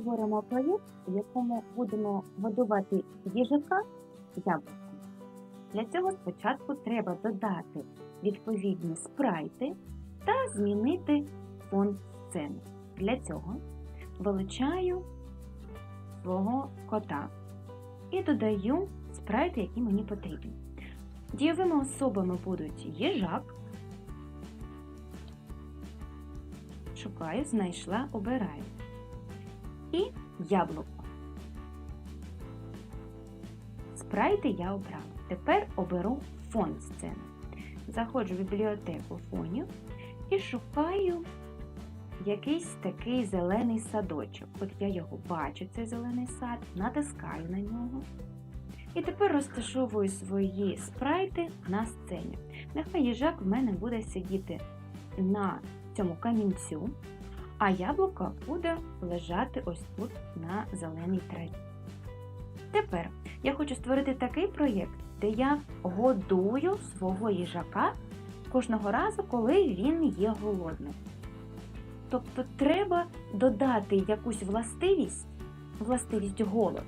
створимо проєкт, в якому будемо годувати їжака яблуком. Для цього спочатку треба додати відповідні спрайти та змінити фон сцени. Для цього вилучаю свого кота і додаю спрайти, які мені потрібні. Дієвими особами будуть їжак. Шукаю, знайшла, обираю. І яблуко. Спрайти я обрала. Тепер оберу фон сцени. Заходжу в бібліотеку фонів і шукаю якийсь такий зелений садочок. От я його бачу, цей зелений сад, натискаю на нього. І тепер розташовую свої спрайти на сцені. Нехай їжак в мене буде сидіти на цьому камінцю, а яблуко буде лежати ось тут на зеленій траві. Тепер я хочу створити такий проєкт, де я годую свого їжака кожного разу, коли він є голодним. Тобто треба додати якусь властивість, властивість голод,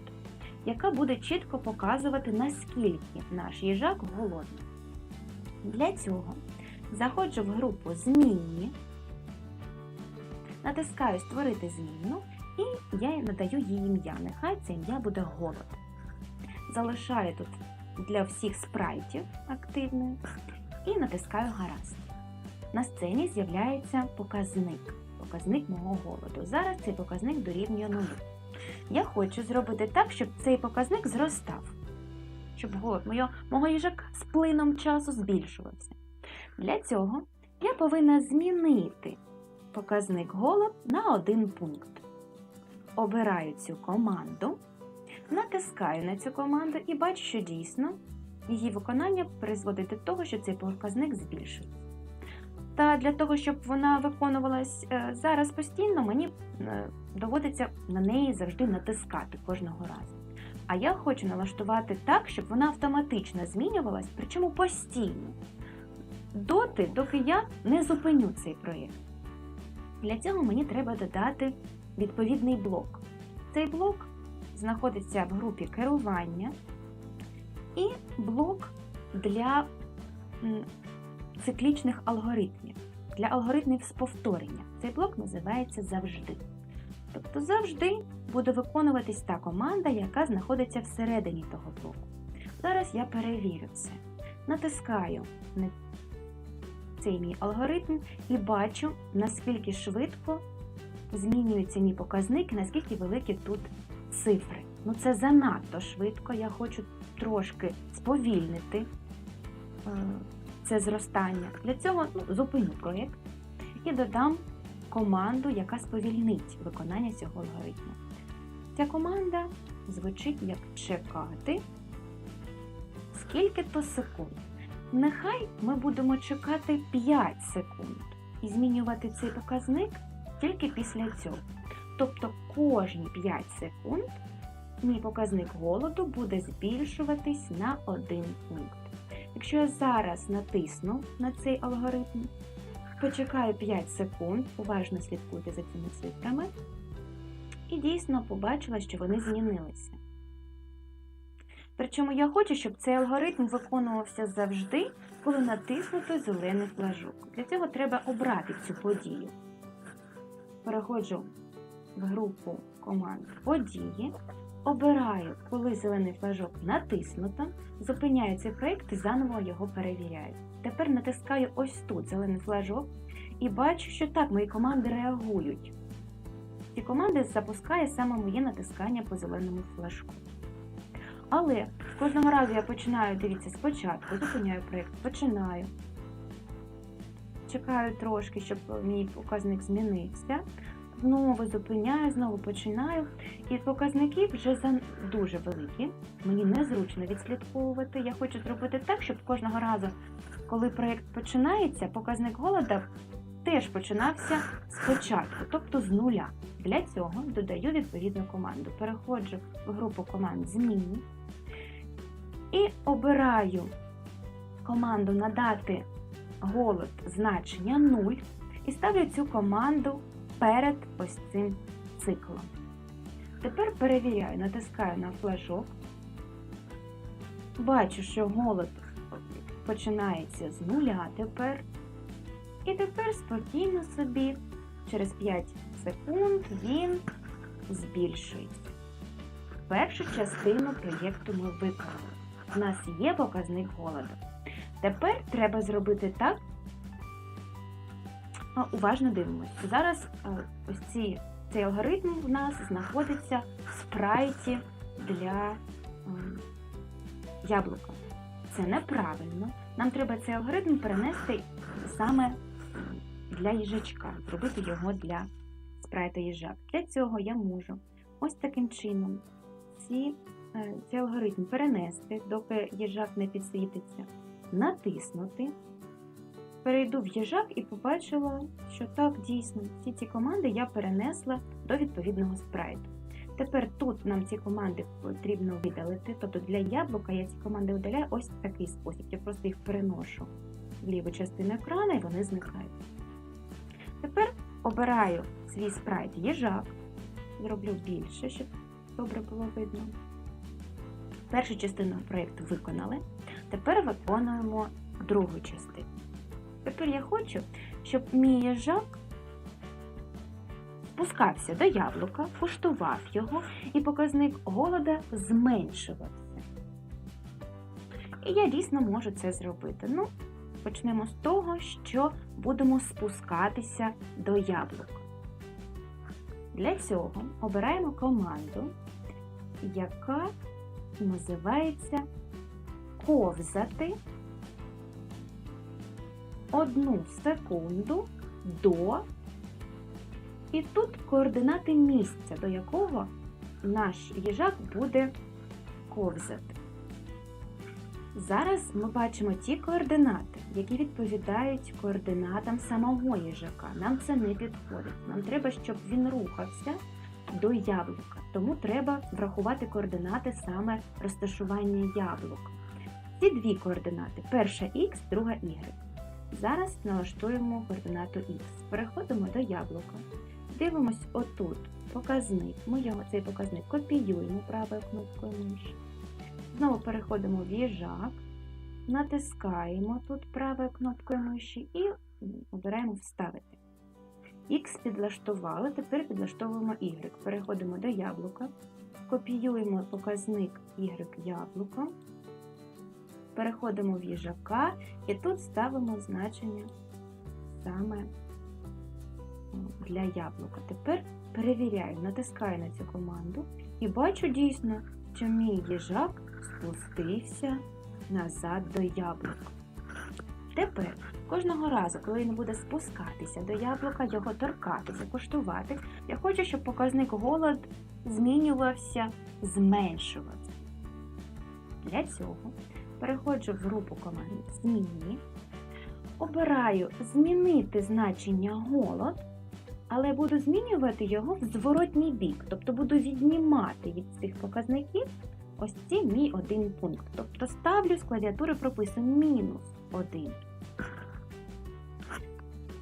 яка буде чітко показувати, наскільки наш їжак голодний. Для цього заходжу в групу Змінні, натискаю Створити зміну і я надаю їй ім'я. Нехай це ім'я буде голод. Залишаю тут для всіх спрайтів активною і натискаю гаразд. На сцені з'являється показник, показник мого голоду. Зараз цей показник дорівнює нулю. Я хочу зробити так, щоб цей показник зростав, щоб голод мого, мого їжака з плином часу збільшувався. Для цього я повинна змінити показник голод на один пункт. Обираю цю команду, натискаю на цю команду і бачу, що дійсно її виконання призводить до того, що цей показник збільшується. Та для того, щоб вона виконувалась е, зараз постійно, мені е, доводиться на неї завжди натискати кожного разу. А я хочу налаштувати так, щоб вона автоматично змінювалась, причому постійно. Доти, доки я не зупиню цей проєкт. Для цього мені треба додати відповідний блок. Цей блок знаходиться в групі керування і блок для циклічних алгоритмів, для алгоритмів з повторення. Цей блок називається завжди. Тобто завжди буде виконуватись та команда, яка знаходиться всередині того блоку. Зараз я перевірю це. Натискаю на цей мій алгоритм і бачу, наскільки швидко змінюється мій показник наскільки великі тут цифри. Ну це занадто швидко. Я хочу трошки сповільнити е, це зростання. Для цього ну, зупиню проєкт і додам команду, яка сповільнить виконання цього алгоритму. Ця команда звучить як чекати скільки-то секунд. Нехай ми будемо чекати 5 секунд і змінювати цей показник тільки після цього. Тобто кожні 5 секунд мій показник голоду буде збільшуватись на один пункт. Якщо я зараз натисну на цей алгоритм, почекаю 5 секунд, уважно слідкуйте за цими цифрами, і дійсно побачила, що вони змінилися. Причому я хочу, щоб цей алгоритм виконувався завжди, коли натиснуто зелений флажок. Для цього треба обрати цю подію. Переходжу в групу команд події, обираю, коли зелений флажок натиснуто, зупиняю цей проєкт і заново його перевіряю. Тепер натискаю ось тут зелений флажок і бачу, що так мої команди реагують. Ці команди запускає саме моє натискання по зеленому флажку. Але кожного разу я починаю, дивіться, спочатку, зупиняю проєкт, починаю. Чекаю трошки, щоб мій показник змінився. Знову зупиняю, знову починаю. І показники вже дуже великі. Мені незручно відслідковувати. Я хочу зробити так, щоб кожного разу, коли проєкт починається, показник голода теж починався спочатку, тобто з нуля. Для цього додаю відповідну команду. Переходжу в групу команд Змінні і обираю команду надати голод значення 0 і ставлю цю команду перед ось цим циклом. Тепер перевіряю, натискаю на флажок. Бачу, що голод починається з нуля тепер. І тепер спокійно собі, через 5 секунд він збільшується. Першу частину проєкту ми виконали. У нас є показник голоду. Тепер треба зробити так. Уважно дивимося. Зараз е, ось ці, цей алгоритм в нас знаходиться в спрайті для яблука. Це неправильно. Нам треба цей алгоритм перенести саме для їжачка, зробити його для спрайта їжак. Для цього я можу ось таким чином ці, цей алгоритм перенести, доки їжак не підсвітиться, натиснути. Перейду в їжак і побачила, що так, дійсно, всі ці команди я перенесла до відповідного спрайту. Тепер тут нам ці команди потрібно видалити, тобто для яблука я ці команди видаляю ось в такий спосіб. Я просто їх переношу в ліву частину екрану і вони зникають. Тепер обираю свій спрайт їжак, зроблю більше, щоб добре було видно. Першу частину проєкту виконали. Тепер виконуємо другу частину. Тепер я хочу, щоб мій їжак спускався до яблука, куштував його, і показник голода зменшувався. І я дійсно можу це зробити. Ну, почнемо з того, що будемо спускатися до яблука. Для цього обираємо команду, яка називається ковзати одну секунду до, і тут координати місця, до якого наш їжак буде ковзати. Зараз ми бачимо ті координати, які відповідають координатам самого їжака. Нам це не підходить. Нам треба, щоб він рухався до яблука. Тому треба врахувати координати саме розташування яблука. Ці дві координати: перша х, друга y. Зараз налаштуємо координату Х. Переходимо до яблука. Дивимось отут показник. Ми його, цей показник копіюємо правою кнопкою миші. Знову переходимо в їжак, натискаємо тут правою кнопкою миші і обираємо Вставити. Х підлаштували, тепер підлаштовуємо Y. Переходимо до яблука, копіюємо показник Y яблука. Переходимо в їжака і тут ставимо значення саме для яблука. Тепер перевіряю, натискаю на цю команду і бачу дійсно, що мій їжак спустився назад до яблука. Тепер кожного разу, коли він буде спускатися до яблука, його торкатися, коштувати, я хочу, щоб показник голод змінювався, зменшувався. Для цього переходжу в групу команд Зміни. Обираю змінити значення голод, але буду змінювати його в зворотній бік. Тобто буду віднімати від цих показників ось цей мій один пункт. Тобто ставлю з клавіатури прописую мінус один.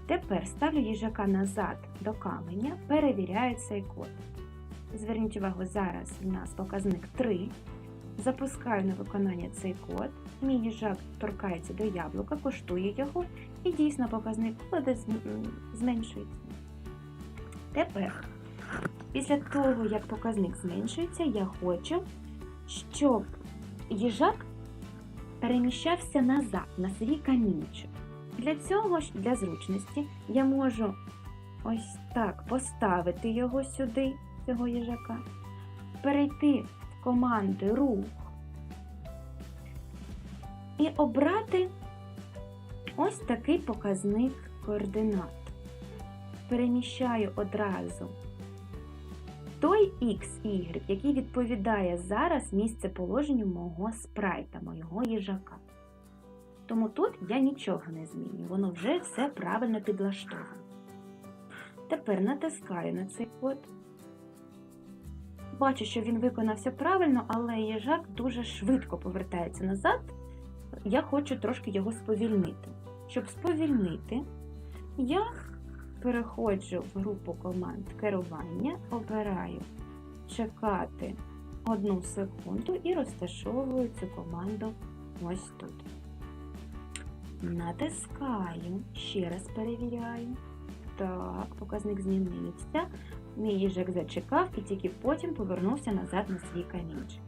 Тепер ставлю їжака назад до каменя, перевіряю цей код. Зверніть увагу, зараз у нас показник 3. Запускаю на виконання цей код. Мій їжак торкається до яблука, коштує його, і дійсно показник коду зменшується. Тепер, після того, як показник зменшується, я хочу, щоб їжак переміщався назад на свій камінчик. Для цього, ж, для зручності, я можу ось так поставити його сюди, цього їжака, перейти в команди рух і обрати ось такий показник координат. Переміщаю одразу той X Y, який відповідає зараз місцеположенню мого спрайта, моєго їжака. Тому тут я нічого не змінюю, воно вже все правильно підлаштоване. Тепер натискаю на цей код. Бачу, що він виконався правильно, але їжак дуже швидко повертається назад. Я хочу трошки його сповільнити. Щоб сповільнити, я переходжу в групу команд керування, обираю чекати одну секунду і розташовую цю команду ось тут. Натискаю, ще раз перевіряю. Так, показник змінився. Мій їжак зачекав і тільки потім повернувся назад на свій камінчик.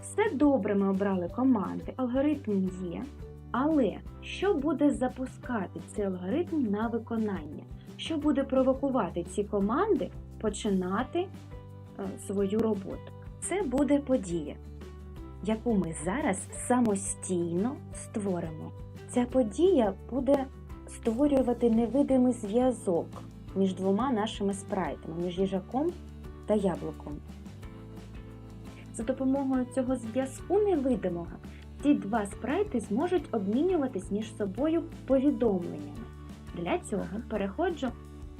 Все добре ми обрали команди, алгоритм є. Але що буде запускати цей алгоритм на виконання? Що буде провокувати ці команди починати е, свою роботу? Це буде подія, яку ми зараз самостійно створимо. Ця подія буде створювати невидимий зв'язок між двома нашими спрайтами, між їжаком та яблуком. За допомогою цього зв'язку невидимого ці два спрайти зможуть обмінюватись між собою повідомленнями. Для цього переходжу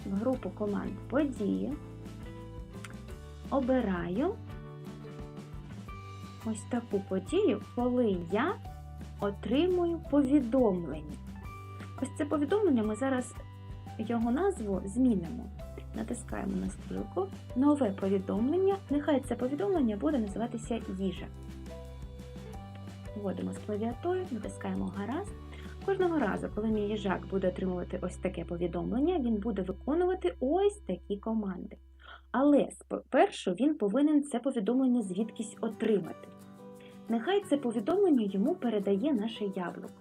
в групу команд події, обираю ось таку подію, коли я отримую повідомлення. Ось це повідомлення ми зараз його назву змінимо. Натискаємо на стрілку, нове повідомлення. Нехай це повідомлення буде називатися їжа. Вводимо з клавіатури, натискаємо гаразд. Кожного разу, коли мій їжак буде отримувати ось таке повідомлення, він буде виконувати ось такі команди. Але спершу він повинен це повідомлення звідкись отримати. Нехай це повідомлення йому передає наше яблуко.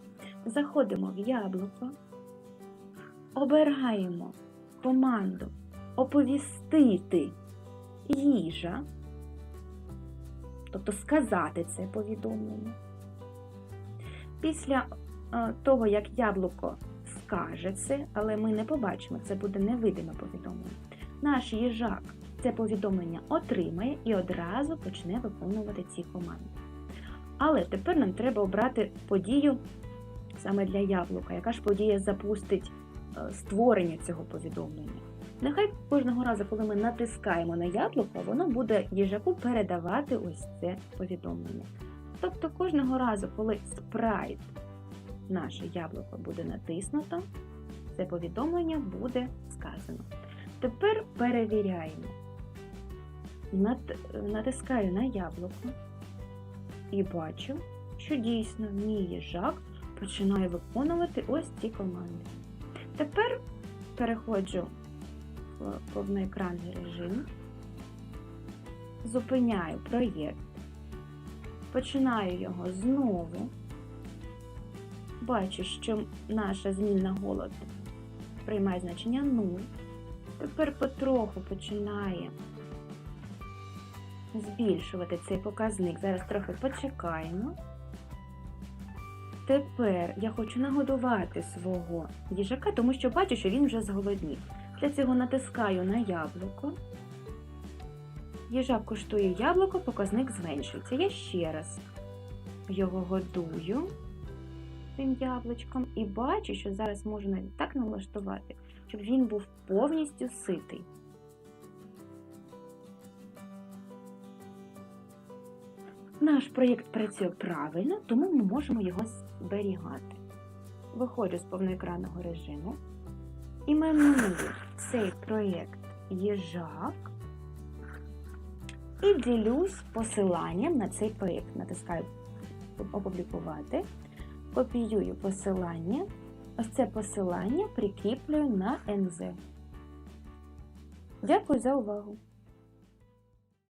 Заходимо в яблуко, обираємо команду оповістити їжа, тобто сказати це повідомлення. Після е, того, як яблуко скаже це, але ми не побачимо, це буде невидиме повідомлення. Наш їжак це повідомлення отримає і одразу почне виконувати ці команди. Але тепер нам треба обрати подію саме для яблука. Яка ж подія запустить е, створення цього повідомлення? Нехай кожного разу, коли ми натискаємо на яблуко, воно буде їжаку передавати ось це повідомлення. Тобто кожного разу, коли спрайт наше яблуко буде натиснуто, це повідомлення буде сказано. Тепер перевіряємо. Натискаю на яблуко і бачу, що дійсно мій їжак починає виконувати ось ці команди. Тепер переходжу в повноекранний режим, зупиняю проєкт, починаю його знову. Бачу, що наша змінна голод приймає значення 0. Тепер потроху починає збільшувати цей показник. Зараз трохи почекаємо. Тепер я хочу нагодувати свого їжака, тому що бачу, що він вже зголоднів. Для цього натискаю на яблуко. Їжак куштує яблуко, показник зменшується. Я ще раз його годую цим яблучком і бачу, що зараз можу навіть так налаштувати, щоб він був повністю ситий. Наш проєкт працює правильно, тому ми можемо його зберігати. Виходжу з повноекранного режиму, іменую цей проєкт їжак і ділюсь посиланням на цей проєкт. Натискаю опублікувати, копіюю посилання. Ось це посилання прикріплюю на НЗ. Дякую за увагу!